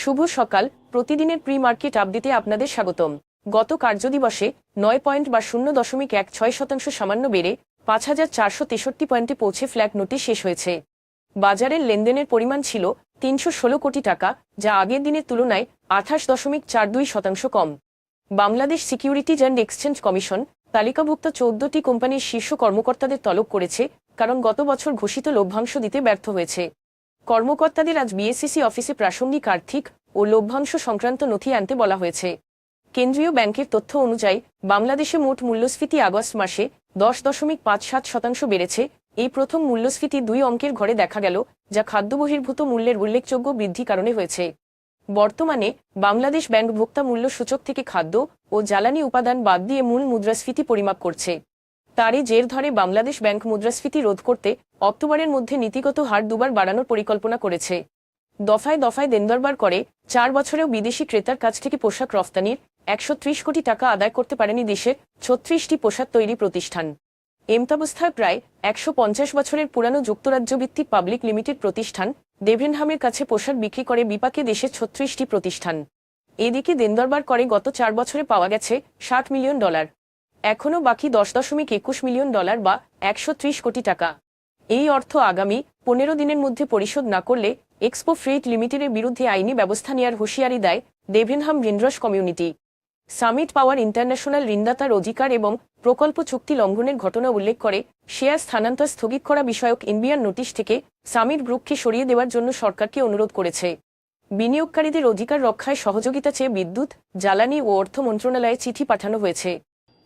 শুভ সকাল। প্রতিদিনের pre market আপডেটে আপনাদের স্বাগতম। গত কার্যদিবসে নয় পয়েন্ট বা শূন্য দশমিক এক ছয় শতাংশ সামান্য বেড়ে পাঁচ হাজার চারশো তেষট্টি পয়েন্টে পৌঁছে ফ্ল্যাগ নোটিশ শেষ হয়েছে। বাজারের লেনদেনের পরিমাণ ছিল তিনশো ষোলো কোটি টাকা, যা আগের দিনের তুলনায় আঠাশ দশমিক চার দুই শতাংশ কম। Bangladesh securities and exchange commission তালিকাভুক্ত চৌদ্দটি কোম্পানির শীর্ষ কর্মকর্তাদের তলব করেছে, কারণ গত বছর ঘোষিত লভ্যাংশ দিতে ব্যর্থ হয়েছে। কর্মকর্তাদের আজ বিএসসিসি অফিসে প্রাসঙ্গিক আর্থিক ও লভ্যাংশ সংক্রান্ত নথি আনতে বলা হয়েছে। কেন্দ্রীয় ব্যাংকের তথ্য অনুযায়ী, বাংলাদেশে মোট মূল্যস্ফীতি আগস্ট মাসে দশ দশমিক পাঁচ সাত শতাংশ বেড়েছে। এই প্রথম মূল্যস্ফীতি দুই অঙ্কের ঘরে দেখা গেল, যা খাদ্য বহির্ভূত মূল্যের উল্লেখযোগ্য বৃদ্ধি কারণে হয়েছে। বর্তমানে, বাংলাদেশ ব্যাংক ভোক্তা মূল্য সূচক থেকে খাদ্য ও জ্বালানি উপাদান বাদ দিয়ে মূল মুদ্রাস্ফীতি পরিমাপ করছে। তারই জের ধরে বাংলাদেশ ব্যাংক মুদ্রাস্ফীতি রোধ করতে অক্টোবরের মধ্যে নীতিগত হার দুবার বাড়ানোর পরিকল্পনা করেছে। দফায় দফায় দেনদরবার করে চার বছরেও বিদেশি ক্রেতার কাছ থেকে পোশাক রফতানির একশো ত্রিশ কোটি টাকা আদায় করতে পারেনি দেশের ছত্রিশটি পোশাক তৈরি প্রতিষ্ঠান। এমতাবস্থায় প্রায় একশো পঞ্চাশ বছরের পুরানো যুক্তরাজ্য ভিত্তিক পাবলিক লিমিটেড প্রতিষ্ঠান দেভেনহামের কাছে পোশাক বিক্রি করে বিপাকে দেশের ছত্রিশটি প্রতিষ্ঠান। এদিকে দেনদরবার করে গত চার বছরে পাওয়া গেছে ষাট মিলিয়ন ডলার। এখনও বাকি দশ দশমিক একুশ মিলিয়ন ডলার বা একশো ত্রিশ কোটি টাকা। এই অর্থ আগামী পনেরো দিনের মধ্যে পরিশোধ না করলে এক্সপো ফ্রেট লিমিটেডের বিরুদ্ধে আইনি ব্যবস্থা নেওয়ার হুঁশিয়ারি দেয় দেভেনহাম রিন্ড্রস কমিউনিটি। সামিট পাওয়ার ইন্টারন্যাশনাল ঋণদাতার অধিকার এবং প্রকল্প চুক্তি লঙ্ঘনের ঘটনা উল্লেখ করে শেয়ার স্থানান্তর স্থগিত করা বিষয়ক ইন্ডিয়ান নোটিশ থেকে সামিট গ্রুপকে সরিয়ে দেওয়ার জন্য সরকারকে অনুরোধ করেছে। বিনিয়োগকারীদের অধিকার রক্ষায় সহযোগিতা চেয়ে বিদ্যুৎ, জ্বালানি ও অর্থ মন্ত্রণালয়ে চিঠি পাঠানো হয়েছে।